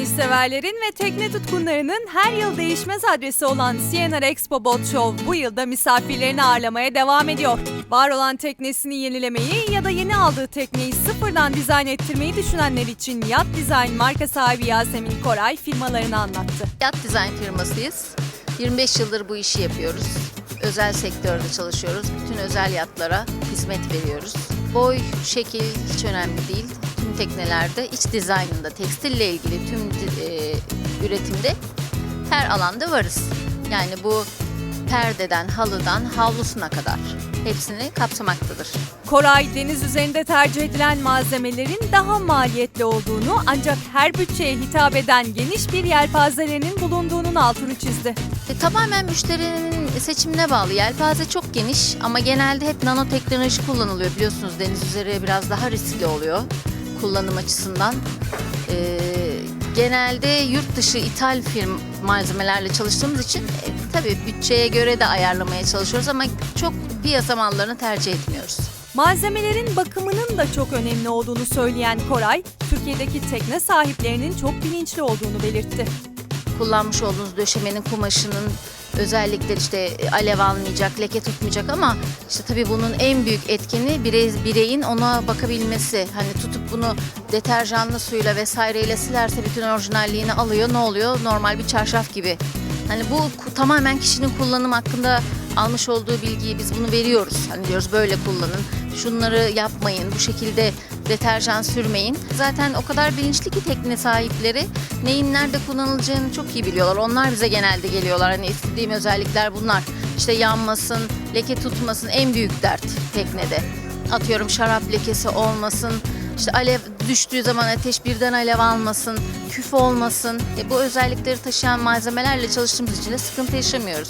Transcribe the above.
Deniz severlerin ve tekne tutkunlarının her yıl değişmez adresi olan CNR Expo Boat Show bu yılda misafirlerini ağırlamaya devam ediyor. Var olan teknesini yenilemeyi ya da yeni aldığı tekneyi sıfırdan dizayn ettirmeyi düşünenler için Yat Design marka sahibi Yasemin Koray firmalarını anlattı. Yat dizayn firmasıyız. 25 yıldır bu işi yapıyoruz. Özel sektörde çalışıyoruz. Bütün özel yatlara hizmet veriyoruz. Boy, şekil hiç önemli değil. Tüm teknelerde, iç dizaynında, tekstille ilgili tüm e, üretimde her alanda varız. Yani bu perdeden, halıdan, havlusuna kadar hepsini kapsamaktadır. Koray deniz üzerinde tercih edilen malzemelerin daha maliyetli olduğunu ancak her bütçeye hitap eden geniş bir yelpazelerinin bulunduğunun altını çizdi. E, tamamen müşterinin seçimine bağlı. Yelpaze çok geniş ama genelde hep nanoteknoloji kullanılıyor. Biliyorsunuz deniz üzeri biraz daha riskli oluyor kullanım açısından. E, genelde yurt dışı ithal firm malzemelerle çalıştığımız için e, tabii bütçeye göre de ayarlamaya çalışıyoruz ama çok piyasa mallarını tercih etmiyoruz. Malzemelerin bakımının da çok önemli olduğunu söyleyen Koray, Türkiye'deki tekne sahiplerinin çok bilinçli olduğunu belirtti. Kullanmış olduğunuz döşemenin kumaşının özellikleri işte alev almayacak, leke tutmayacak ama işte tabii bunun en büyük etkeni birey, bireyin ona bakabilmesi. Hani tutup bunu deterjanlı suyla vesaireyle silerse bütün orijinalliğini alıyor. Ne oluyor? Normal bir çarşaf gibi. Hani bu tamamen kişinin kullanım hakkında almış olduğu bilgiyi biz bunu veriyoruz. Hani diyoruz böyle kullanın, şunları yapmayın, bu şekilde deterjan sürmeyin. Zaten o kadar bilinçli ki tekne sahipleri neyin nerede kullanılacağını çok iyi biliyorlar. Onlar bize genelde geliyorlar. Hani istediğim özellikler bunlar. İşte yanmasın, leke tutmasın en büyük dert teknede. Atıyorum şarap lekesi olmasın, işte alev düştüğü zaman ateş birden alev almasın, küf olmasın. E, bu özellikleri taşıyan malzemelerle çalıştığımız için de sıkıntı yaşamıyoruz.